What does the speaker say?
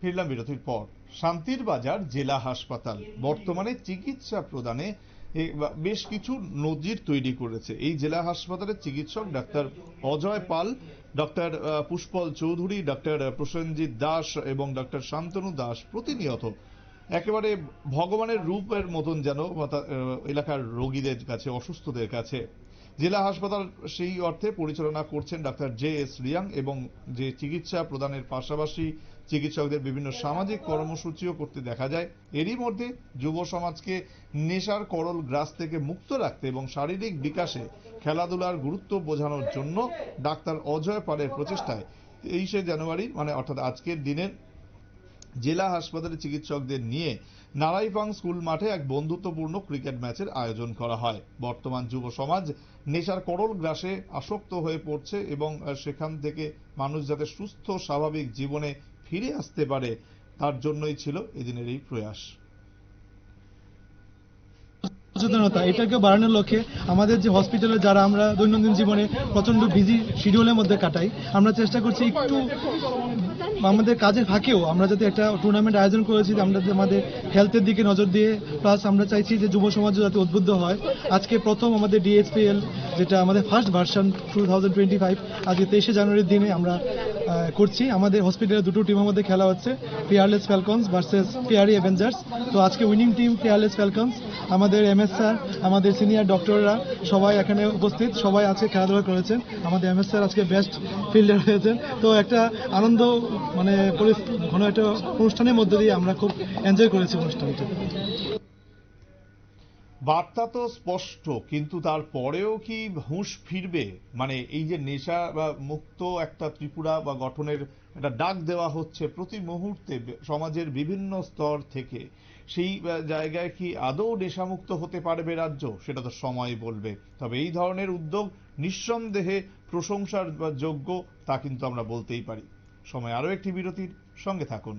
ফিরলাম বিরতির পর। শান্তির বাজার জেলা হাসপাতাল। বর্তমানে চিকিৎসা প্রদানে বেশ কিছু নজির তৈরি করেছে। এই জেলা হাসপাতালের চিকিৎসক doctor Ajay Pal doctor ah, Pushpal Chowdhury doctor Prosenjit Das এবং ডক্টর শান্তনু দাস প্রতিনিয়ত একেবারে ভগবানের রূপের মতন যেন এলাকার রোগীদের কাছে অসুস্থদের কাছে জেলা হাসপাতাল সেই অর্থে পরিচালনা করছেন ডাক্তার জে এস রিয়াং এবং যে চিকিৎসা প্রদানের পাশাপাশি চিকিৎসকদের বিভিন্ন সামাজিক কর্মসূচিও করতে দেখা যায়। এরই মধ্যে যুব সমাজকে নেশার করল গ্রাস থেকে মুক্ত রাখতে এবং শারীরিক বিকাশে খেলাধুলার গুরুত্ব বোঝানোর জন্য ডাক্তার অজয় পালের প্রচেষ্টায় তেইশে জানুয়ারি মানে অর্থাৎ আজকের দিনের জেলা হাসপাতালে চিকিৎসকদের নিয়ে নারাইপাং স্কুল মাঠে এক বন্ধুত্বপূর্ণ ক্রিকেট ম্যাচের আয়োজন করা হয়। বর্তমান যুব সমাজ নেশার করল গ্রাসে আসক্ত হয়ে পড়ছে এবং সেখান থেকে মানুষ যাতে সুস্থ, স্বাভাবিক জীবনে ফিরে আসতে পারে, তার জন্যই ছিল এদিনের এই প্রয়াস। সচেতনতা এটাকে বাড়ানোর লক্ষ্যে আমাদের যে হসপিটালে যারা আমরা দৈনন্দিন জীবনে প্রচণ্ড বিজি শিডিউলের মধ্যে কাটাই, আমরা চেষ্টা করছি একটু আমাদের কাজের ফাঁকেও আমরা যাতে একটা টুর্নামেন্ট আয়োজন করেছি, আমরা আমাদের হেলথের দিকে নজর দিয়ে প্লাস আমরা চাইছি যে যুব সমাজ যাতে উদ্বুদ্ধ হয়। আজকে প্রথম আমাদের ডিএসপিএল যেটা আমাদের first version two thousand twenty five আজকে তেইশে জানুয়ারির দিনে আমরা করছি। আমাদের হসপিটালে দুটো টিমের মধ্যে খেলা হচ্ছে পিয়ারলেস ফ্যালকনস ভার্সেস পিয়ারি অ্যাভেঞ্জার্স তো আজকে উইনিং টিম পিয়ারলেস ফ্যালকনস আমাদের এম এস স্যার, আমাদের সিনিয়র ডক্টররা সবাই এখানে উপস্থিত, সবাই আজকে খেলাধুলা করেছেন। আমাদের এম এস স্যার আজকে বেস্ট ফিল্ডার হয়েছেন। তো একটা আনন্দ মানে কোনো একটা অনুষ্ঠানের মধ্যে দিয়ে আমরা খুব এনজয় করেছি অনুষ্ঠানটা। বার্তা তো স্পষ্ট, কিন্তু তারপরেও কি হুঁশ ফিরবে? মানে এই যে নেশা বা মুক্ত একটা ত্রিপুরা বা গঠনের একটা ডাক দেওয়া হচ্ছে প্রতি মুহূর্তে সমাজের বিভিন্ন স্তর থেকে, সেই জায়গায় কি আদৌ নেশামুক্ত হতে পারবে রাজ্য? সেটা তো সময় বলবে। তবে এই ধরনের উদ্যোগ নিঃসন্দেহে প্রশংসার যোগ্য, তা কিন্তু আমরা বলতেই পারি। সময় আরও একটি বিরতির সঙ্গে থাকুন।